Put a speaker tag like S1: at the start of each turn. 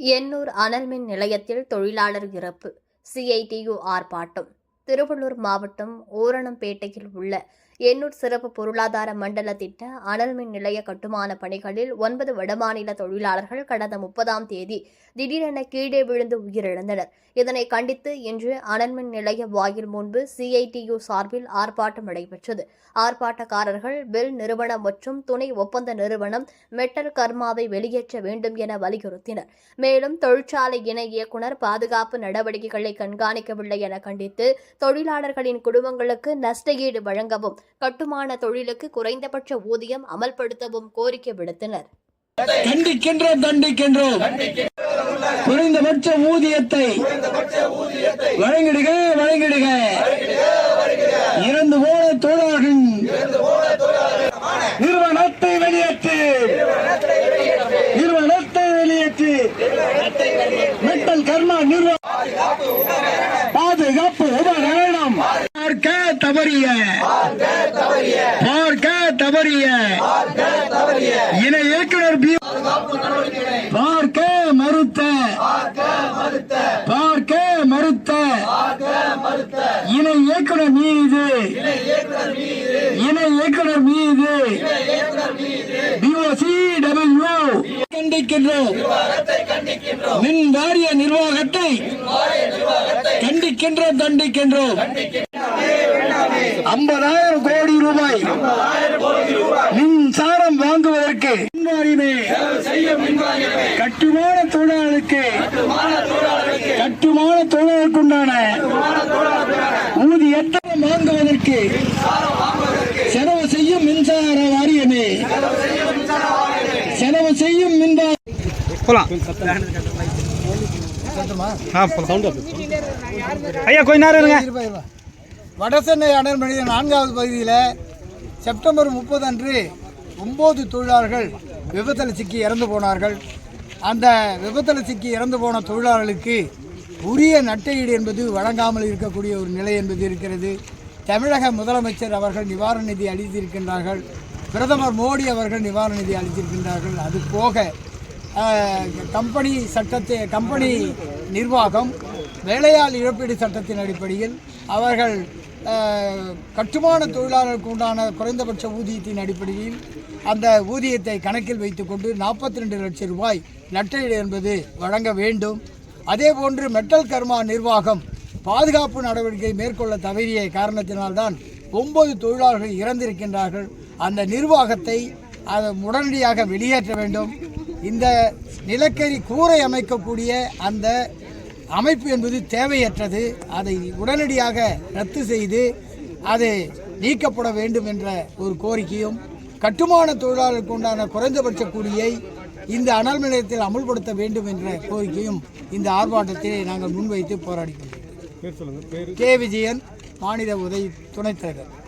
S1: எண்ணூர் அனல்மின் நிலையத்தில் தொழிலாளர் இறப்பு. சிஐடியு ஆர்ப்பாட்டம். திருவள்ளூர் மாவட்டம் ஓரணம்பேட்டையில் உள்ள எண்ணூர் சிறப்பு பொருளாதார மண்டல திட்ட அனல்மின் நிலைய கட்டுமான பணிகளில் ஒன்பது வடமாநில தொழிலாளர்கள் கடந்த முப்பதாம் தேதி திடீரென கீழே விழுந்து உயிரிழந்தனர். இதனை கண்டித்து இன்று அனல்மின் நிலைய வாயில் முன்பு சிஐடியு சார்பில் ஆர்ப்பாட்டம் நடைபெற்றது. ஆர்ப்பாட்டக்காரர்கள் பெல் நிறுவனம் மற்றும் துணை ஒப்பந்த நிறுவனம் மெட்டல் கர்மாவை வெளியேற்ற வேண்டும் என வலியுறுத்தினர். மேலும் தொழிற்சாலை இணை இயக்குனர் பாதுகாப்பு நடவடிக்கைகளை கண்காணிக்கவில்லை என கண்டித்து தொழிலாளர்களின் குடும்பங்களுக்கு நஷ்டஈடு வழங்கவும் கட்டுமான தொழிலுக்கு குறைந்தபட்ச ஊதியம் அமல்படுத்தவும் கோரிக்கை விடுத்தனர்.
S2: கண்டிக்கின்றோம் தண்டிக்கின்றோம் குறைந்தபட்ச ஊதியத்தை வழங்கிடுக வழங்கிடுக. இறந்து போன தொழிலாளர்கள் நிறுவனத்தை வெளியேற்று. நிறுவனத்தை வெளியேற்று. மெட்டல் கர்மா நிறுவனம் பாதுகாப்பு உபகரணம். பார்க்க தவறிய. பார்க்க தவறிய. இணை இயக்குனர் பி பார்க்க மறுத்த. பார்க்க மறுத்த. இணை இயக்குனர் மீது. இணை இயக்குனர் மீது. பிஓசி டபிள்யூ கண்டிக்கின்றோம். மின் வாரிய நிர்வாகத்தை கண்டிக்கின்றோம் தண்டிக்கின்றோம். ஐம்பதாயிரம் கோடி ரூபாய் மின்சாரம் வாங்குவதற்கு மின்வாரியமே கட்டுமான தொழிலாளருக்கு கட்டுமான தொழிலாளருக்குண்டான ஊதியத்தை வாங்குவதற்கு செலவு செய்யும் மின்சார வாரியமே செலவு செய்யும் மின்சாரம்
S3: போலாம். ஆ ஐயா கொஞ்ச நேரம் இருங்க.
S4: வடசென்னை அனல் மனித நான்காவது பகுதியில் செப்டம்பர் முப்பது அன்று ஒம்பது தொழிலாளர்கள் விபத்தில் சிக்கி இறந்து போனார்கள். அந்த விபத்தில் சிக்கி இறந்து போன தொழிலாளர்களுக்கு உரிய நட்டையீடு என்பது வழங்காமல் இருக்கக்கூடிய ஒரு நிலை என்பது இருக்கிறது. தமிழக முதலமைச்சர் அவர்கள் நிவாரண நிதி அளித்திருக்கின்றார்கள். பிரதமர் மோடி அவர்கள் நிவாரண நிதி அளித்திருக்கின்றார்கள். அது போக கம்பெனி சட்டத்தை கம்பெனி நிர்வாகம் வேலையாள் இழப்பீடு சட்டத்தின் அடிப்படையில் அவர்கள் கட்டுமான தொழிலாளருக்கு உண்டான குறைந்தபட்ச ஊதியத்தின் அடிப்படையில் அந்த ஊதியத்தை கணக்கில் வைத்துக்கொண்டு நாற்பத்தி ரெண்டு லட்சம் ரூபாய் நட்டஈடு என்பது வழங்க வேண்டும். அதே போன்று மெட்டல் கர்மா நிர்வாகம் பாதுகாப்பு நடவடிக்கை மேற்கொள்ள தவறிய காரணத்தினால்தான் ஒன்பது தொழிலாளர்கள் இறந்திருக்கின்றார்கள். அந்த நிர்வாகத்தை அதை உடனடியாக வெளியேற்ற வேண்டும். இந்த நிலக்கரி கூரை அமைக்கக்கூடிய அந்த அமைப்பு என்பது தேவையற்றது. அதை உடனடியாக ரத்து செய்து அது நீக்கப்பட வேண்டும் என்ற ஒரு கோரிக்கையும் கட்டுமான தொழிலாளருக்கு உண்டான குறைந்தபட்ச கூலியை இந்த அனல் நிலையத்தில் அமுல்படுத்த வேண்டும் என்ற கோரிக்கையும் இந்த ஆர்ப்பாட்டத்தை நாங்கள் முன்வைத்து போராடி கொண்டிருக்கிறோம். கே. விஜயன் மாநில உதவி துணைத் தலைவர்.